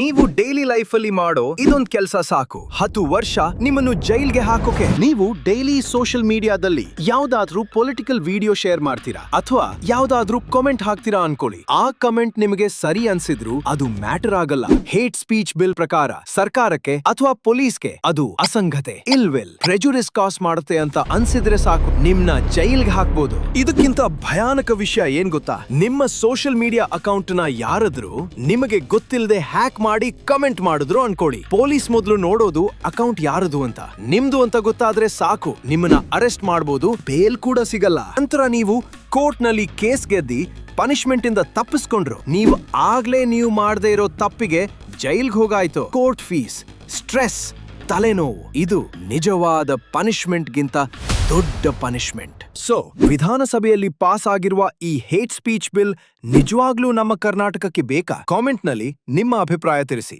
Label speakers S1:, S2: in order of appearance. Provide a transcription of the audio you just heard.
S1: ನೀವು daily life ಅಲ್ಲಿ ಮಾಡೋ ಇದೊಂದ್ ಕೆಲಸ ಸಾಕು. ಹತ್ತು ವರ್ಷ ನಿಮ್ಮನ್ನು ಜೈಲ್ಗೆ ಹಾಕೋಕೆ.
S2: ನೀವು ಡೈಲಿ ಸೋಷಿಯಲ್ ಮೀಡಿಯಾದಲ್ಲಿ ಯಾವ್ದಾದ್ರೂ ಪೊಲಿಟಿಕಲ್ ವಿಡಿಯೋ ಶೇರ್ ಮಾಡ್ತೀರಾ? ಅಥವಾ ಯಾವ್ದಾದ್ರೂ ಕಾಮೆಂಟ್ ಹಾಕ್ತೀರಾ ಅನ್ಕೊಳ್ಳಿ. ಆ ಕಮೆಂಟ್ ನಿಮಗೆ ಸರಿ ಅನ್ಸಿದ್ರು ಅದು ಮ್ಯಾಟರ್ ಆಗಲ್ಲ. ಹೇಟ್ ಸ್ಪೀಚ್ ಬಿಲ್ ಪ್ರಕಾರ ಸರ್ಕಾರಕ್ಕೆ ಅಥವಾ ಪೊಲೀಸ್ಗೆ ಅದು ಅಸಂಗತೆ ಇಲ್ವೆಲ್ ಪ್ರೆಜುರಿಸ್ ಕಾಸ್ ಮಾಡುತ್ತೆ ಅಂತ ಅನ್ಸಿದ್ರೆ ಸಾಕು. ನಿಮ್ನ ಜೈಲ್ಗೆ ಹಾಕ್ಬೋದು. ಇದಕ್ಕಿಂತ ಭಯಾನಕ ವಿಷಯ ಏನ್ ಗೊತ್ತಾ? ನಿಮ್ಮ ಸೋಷಿಯಲ್ ಮೀಡಿಯಾ ಅಕೌಂಟ್ನ ಯಾರಾದ್ರೂ ನಿಮಗೆ ಗೊತ್ತಿಲ್ಲದೆ ಹ್ಯಾಕ್ ಮಾಡಿ ಕಮೆಂಟ್ ಮಾಡಿದ್ರು ಅನ್ಕೊಳ್ಳಿ. ಪೊಲೀಸ್ ಮೊದಲು ನೋಡೋದು ಅಕೌಂಟ್ ಯಾರದು ಅಂತ. ನಿಮ್ದು ಅಂತ ಗೊತ್ತಾದ್ರೆ ಸಾಕು. ನಿಮ್ಮನ್ನ ಅರೆಸ್ಟ್ ಮಾಡಬಹುದು ಬೇಲ್ ಕೂಡ ಸಿಗಲ್ಲ. ನಂತರ ನೀವು ಕೋರ್ಟ್ನಲ್ಲಿ ಕೇಸ್ ಗೆದ್ದಿ ಪನಿಷ್ಮೆಂಟ್ ಇಂದ ತಪ್ಪಿಸ್ಕೊಂಡ್ರು. ನೀವು ಆಗ್ಲೇ ನೀವು ಮಾಡದೇ ಇರೋ ತಪ್ಪಿಗೆ ಜೈಲ್ಗೆ ಹೋಗಾಯ್ತು. ಕೋರ್ಟ್ ಫೀಸ್, ಸ್ಟ್ರೆಸ್, ತಲೆನೋವು. ಇದು ನಿಜವಾದ ಪನಿಷ್ಮೆಂಟ್ಗಿಂತ ದೊಡ್ಡ ಪನಿಷ್ಮೆಂಟ್ ಸೊ ವಿಧಾನಸಭೆಯಲ್ಲಿ ಪಾಸ್ ಆಗಿರುವ ಈ ಹೇಟ್ ಸ್ಪೀಚ್ ಬಿಲ್ ನಿಜವಾಗ್ಲೂ ನಮ್ಮ ಕರ್ನಾಟಕಕ್ಕೆ ಬೇಕಾ? ಕಾಮೆಂಟ್ನಲ್ಲಿ ನಿಮ್ಮ ಅಭಿಪ್ರಾಯ ತಿಳಿಸಿ.